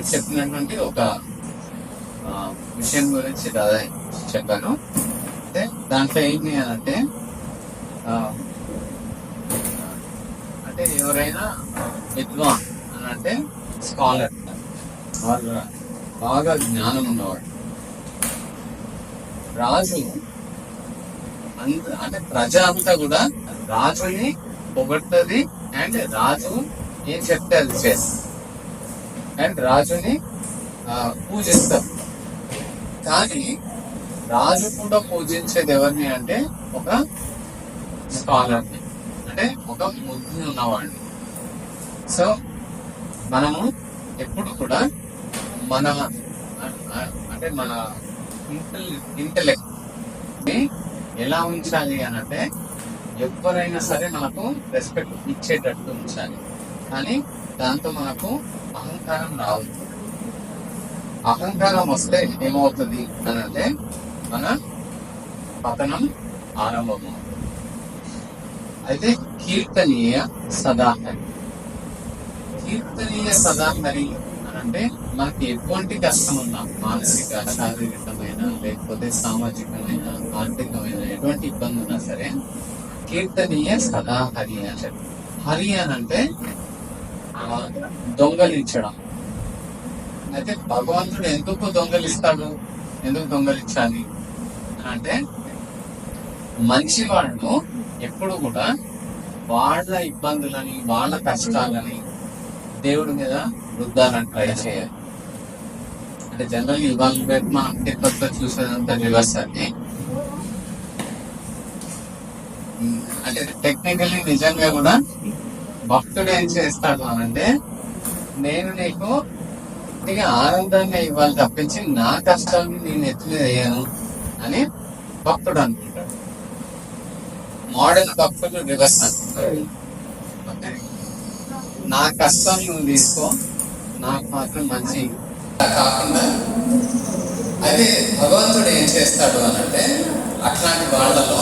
గారు చెప్పినటువంటి ఒక విషయం గురించి దాదా చెప్పాను. అంటే దాంట్లో ఏంటి అని అంటే అంటే ఎవరైనా విద్వాన్ అని అంటే స్కాలర్ వాళ్ళు బాగా జ్ఞానం ఉన్నవాడు. రాజు అంత అంటే ప్రజ అంతా కూడా రాజుని పొగడ్తది అండ్ రాజు ఏం చెప్తే అది చేస్తుంది. అండ్ రాజుని పూజిస్తారు కానీ రాజు కూడా పూజించేది ఎవరిని అంటే ఒక స్కాలర్ని అంటే ఒక బుద్ధి ఉన్నవాడిని. సో మనము ఎప్పుడు కూడా మన అంటే మన ఇంటెలెక్ట్ని ఎలా ఉంచాలి అని అంటే ఎవరైనా సరే మనకు రెస్పెక్ట్ ఇచ్చేటట్టు ఉంచాలి. కానీ దాంతో మనకు అహంకారం రాదు. అహంకారం వస్తే ఏమవుతుంది అని అంటే మన పతనం ఆరంభం అయితే కీర్తనీయ సదాహరి. కీర్తనీయ సదాహరి అని అంటే మనకి ఎటువంటి కష్టం ఉన్నా మానసిక శారీరకమైన లేకపోతే సామాజికమైన ఆర్థికమైన ఎటువంటి ఇబ్బంది ఉన్నా సరే కీర్తనీయ సదాహరి అని చెప్పి. హరి అని అంటే దొంగలించడం. అయితే భగవంతుడు ఎందుకు దొంగలిస్తాడు? ఎందుకు దొంగలించాలి? అంటే మంచి వాళ్ళను ఎప్పుడు కూడా వాళ్ళ ఇబ్బందులని వాళ్ళ కష్టాలని దేవుడి మీద రుద్దాలని ట్రై చేయాలి. అంటే జనరల్ ఇవాళ రేపు మనం తిరుపతిలో చూసేదంతా రివర్స్ అని అంటే టెక్నికల్లీ నిజంగా కూడా భక్తుడు ఏం చేస్తాడు అనంటే నేను నీకు నీకు ఆనందాన్ని ఇవ్వాలి తప్పించి నా కష్టాన్ని నేను ఎత్తి వేయను అని భక్తుడు అనుకుంటాడు. మోడల్ భక్తుడు రివర్స్ అనుకుంటాడు. నా కష్టం నువ్వు తీసుకో నాకు మాత్రం మంచి కాకుండా అయితే భగవంతుడు ఏం చేస్తాడు అనంటే అట్లాంటి వాళ్ళలో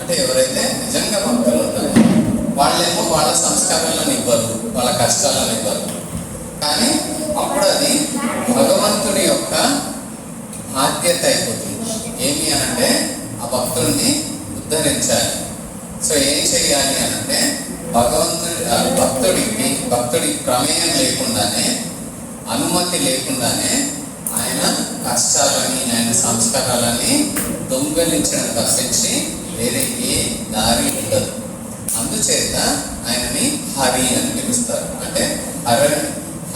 అంటే ఎవరైతే నిజంగా భక్తులు వాళ్ళేమో వాళ్ళ సంస్కారాలను ఇవ్వరు వాళ్ళ కష్టాలను ఇవ్వరు. కానీ అప్పుడు అది భగవంతుడి యొక్క బాధ్యత అయిపోతుంది. ఏమి అంటే ఆ భక్తుడిని ఉద్ధరించాలి. సో ఏం చేయాలి అంటే భగవంతుడి భక్తుడికి భక్తుడి ప్రమేయం లేకుండానే అనుమతి లేకుండానే ఆయన కష్టాలని ఆయన సంస్కారాలని దొంగలించడం తప్పించి వేరే ఏ దారి ఉండదు. అందుచేత ఆయనని హరి అని పిలుస్తారు. అంటే హర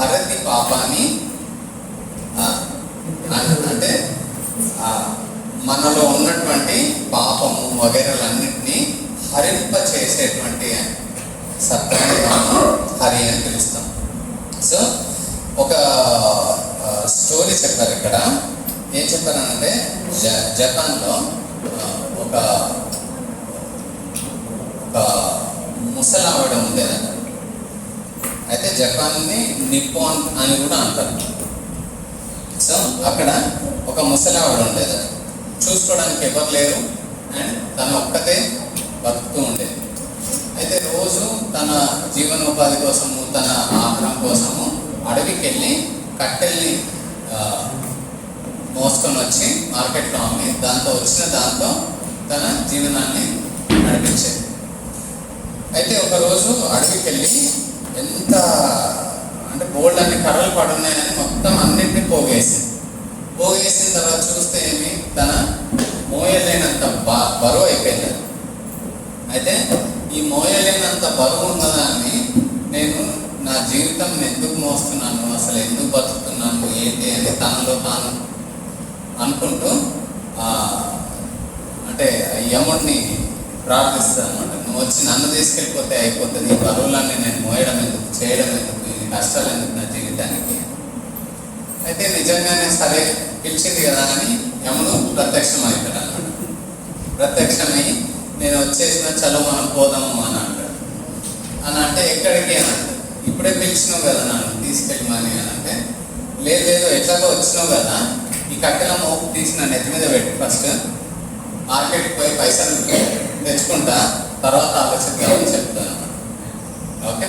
హరతి పాపాన్ని అంటే మనలో ఉన్నటువంటి పాపము వగైరాలన్నింటినీ హరింప చేసేటువంటి సత్యాన్ని మనం హరి అని పిలుస్తాం. సో ఒక స్టోరీ చెప్పారు ఇక్కడ. ఏం చెప్పారంటే జ జపాన్లో ఒక ఒక ముసలావిడ ఉంది అయితే జపాన్ని నిప్పాన్ అని కూడా అంటారు. సో అక్కడ ఒక ముసలావిడ ఉండేది. చూసుకోవడానికి ఎవరు లేరు. అండ్ తను ఒక్కతే బతుకుతూ ఉండేది. అయితే రోజు తన జీవనోపాధి కోసము తన ఆహారం కోసము అడవికి వెళ్ళి కట్టెల్ని మోసుకొని వచ్చి మార్కెట్లో అమ్మి దాంతో వచ్చిన దాంతో తన జీవనాన్ని నడిపించేది. అయితే ఒకరోజు అడవికి వెళ్ళి ఎంత అంటే బోల్డ్ అన్ని కర్రలు పడున్నాయని మొత్తం అన్నింటినీ పోగేసింది. పోగేసిన తర్వాత చూస్తే ఏమి? తన మోయలేనంత బా బరువు అయిపోయింది అయితే ఈ మోయలేనంత బరువు ఉన్నదాన్ని నేను నా జీవితం ఎందుకు మోస్తున్నాను? అసలు ఎందుకు బతుకుతున్నాను? ఏంటి అని తనలో తాను అనుకుంటూ అంటే యముడిని ప్రార్థిస్తాను నువ్వు వచ్చి నన్ను తీసుకెళ్ళిపోతే అయిపోతుంది. ఈ పరువులన్నీ నేను మోయడం ఎందుకు? చేయడం ఎందుకు? ఈ కష్టాలు ఎందుకు నా జీవితానికి? అయితే నిజంగానే సరే పిలిచింది కదా అని యముడు ప్రత్యక్షం అవుతాడు అన్నాడు ప్రత్యక్షమై నేను వచ్చేసిన చలో మనం పోదాము అని అంటాడు అని అంటే ఎక్కడికి అని అంటే ఇప్పుడే పిలిచినావు కదా నన్ను తీసుకెళ్ళమని అని అంటే లేదు లేదు ఎట్లాగో వచ్చినావు కదా. ఈ కట్టెల మోపు తీసి నా నెత్తి మీద పెట్టి ఫస్ట్. మార్కెట్కి పోయి పైసలు తెచ్చుకుంటా తర్వాత ఆలోచిద్దామని చెప్తాను. ఓకే?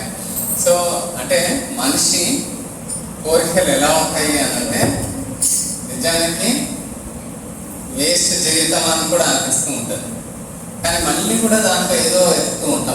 సో అంటే మనిషి కోరికలు ఎలా ఉంటాయి అని అంటే నిజానికి వేస్ట్ జీవితం అని కూడా అనిపిస్తూ ఉంటుంది. కానీ మళ్ళీ కూడా దాంట్లో ఏదో ఎత్తుతూ ఉంటాం.